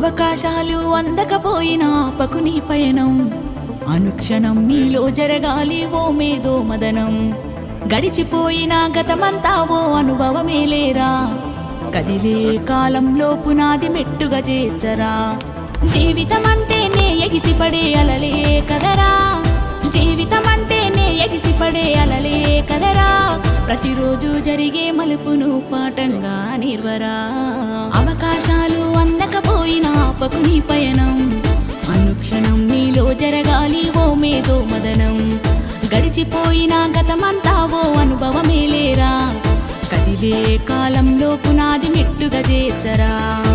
అవకాశాలు అందకపోయినా పకుని పయనం. అనుక్షణం నీలో జరగాలి ఓ మేధో మదనం. గడిచిపోయిన గతమంతా ఓ అనుభవమే లేరా? కదిలే కాలంలో పునాది మెట్టుగా చేర్చరా? జీవితం అంటేనే ఎగిసిపడే అలలే కదరా? ప్రతిరోజు మలుపును పాఠంగా నిర్వరా. అవకాశాలు అందకపోయినా పకుని పయనం. అనుక్షణం నీలో జరగాలి ఓ మేధో మదనం. గడిచిపోయిన గతమంతా ఓ అనుభవమే లేరా. కదిలే కాలంలో పునాది మెట్టుగా చేర్చరా.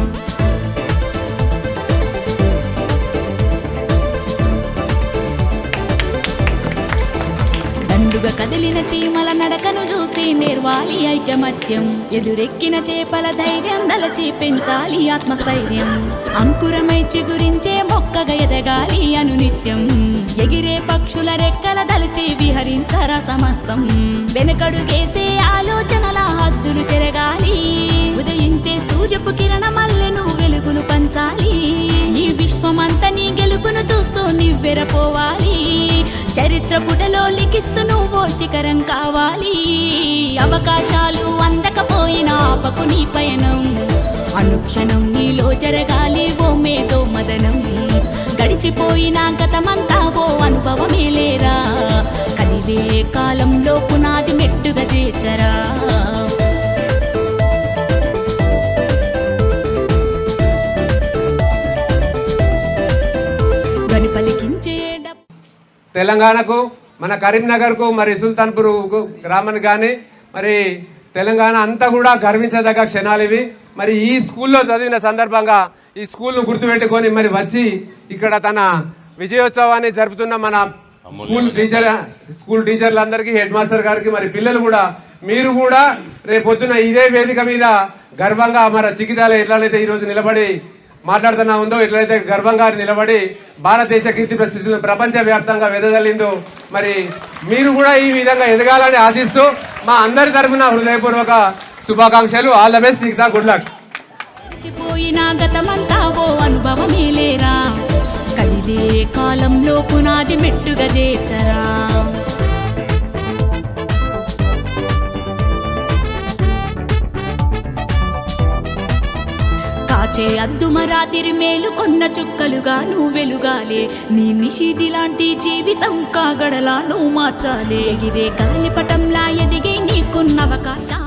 దండుగా కదిలిన చీమల నడకను చూసి నేర్వాలి ఐకమత్యం. ఎదురెక్కిన చేపల ధైర్యం దలచి పెంచాలి ఆత్మస్థైర్యం. అంకురమై చిగురించే మొక్కగా ఎదగాలి అనునిత్యం. ఎగిరే పక్షుల రెక్కల దలచి విహరించరా సమస్తం. వెనకడుగేసే ఆలోచనల హద్దులు చెరగాలి. ఉదయించే సూర్యపు కిరణమల్లె నువ్వు వెలుగును పంచాలి. ఈ విశ్వమంతా నీ గెలుపును చూస్తూ నివ్వెరపోవాలి. చరిత్ర పుటలు నువ్వు కావాలి. అవకాశాలు అందకపోయినా ఆపకు నీ పయనం. అనుక్షణం నీలో జరగాలి ఓ మేధో మదనం. గడిచిపోయిన గతమంతా ఓ అనుభవమే లేరా? కదిలే కాలంలో పునాది మెట్టుగా చేర్చరా? తెలంగాణకు మన కరీంనగర్కు మరి సుల్తాన్పూర్ గ్రామానికి కానీ మరి తెలంగాణ అంతా కూడా గర్వించదగ్గ క్షణాలు ఇవి. మరి ఈ స్కూల్లో చదివిన సందర్భంగా ఈ స్కూల్ను గుర్తుపెట్టుకొని మరి వచ్చి ఇక్కడ తన విజయోత్సవాన్ని జరుపుతున్న మన స్కూల్ టీచర్ స్కూల్ టీచర్లందరికీ హెడ్ మాస్టర్ గారికి మరి పిల్లలు కూడా మీరు కూడా రేపొద్దున ఇదే వేదిక మీద గర్వంగా మన చికితాల ఎట్లయితే ఈరోజు నిలబడి మాట్లాడుతున్నా ఉందో ఎట్లయితే గర్వంగా నిలబడి భారతదేశ కీర్తి ప్రసిద్ధి ప్రపంచ వ్యాప్తంగా వెదజల్లిందో మరి మీరు కూడా ఈ విధంగా ఎదగాలని ఆశిస్తూ మా అందరి తరఫున హృదయపూర్వక శుభాకాంక్షలు. All the best Seeta good luck కాలంలో పునాది మెట్టుగా చేర్చరా? కాచే అద్దుమరాతిరి మేలు కొన్న చుక్కలుగా నువ్వు వెలుగాలే. నీ నిషిది లాంటి జీవితం కాగడలా నువ్వు మార్చాలే. ఎగిరే గాలిపటంలా ఎదిగే నీకున్న అవకాశం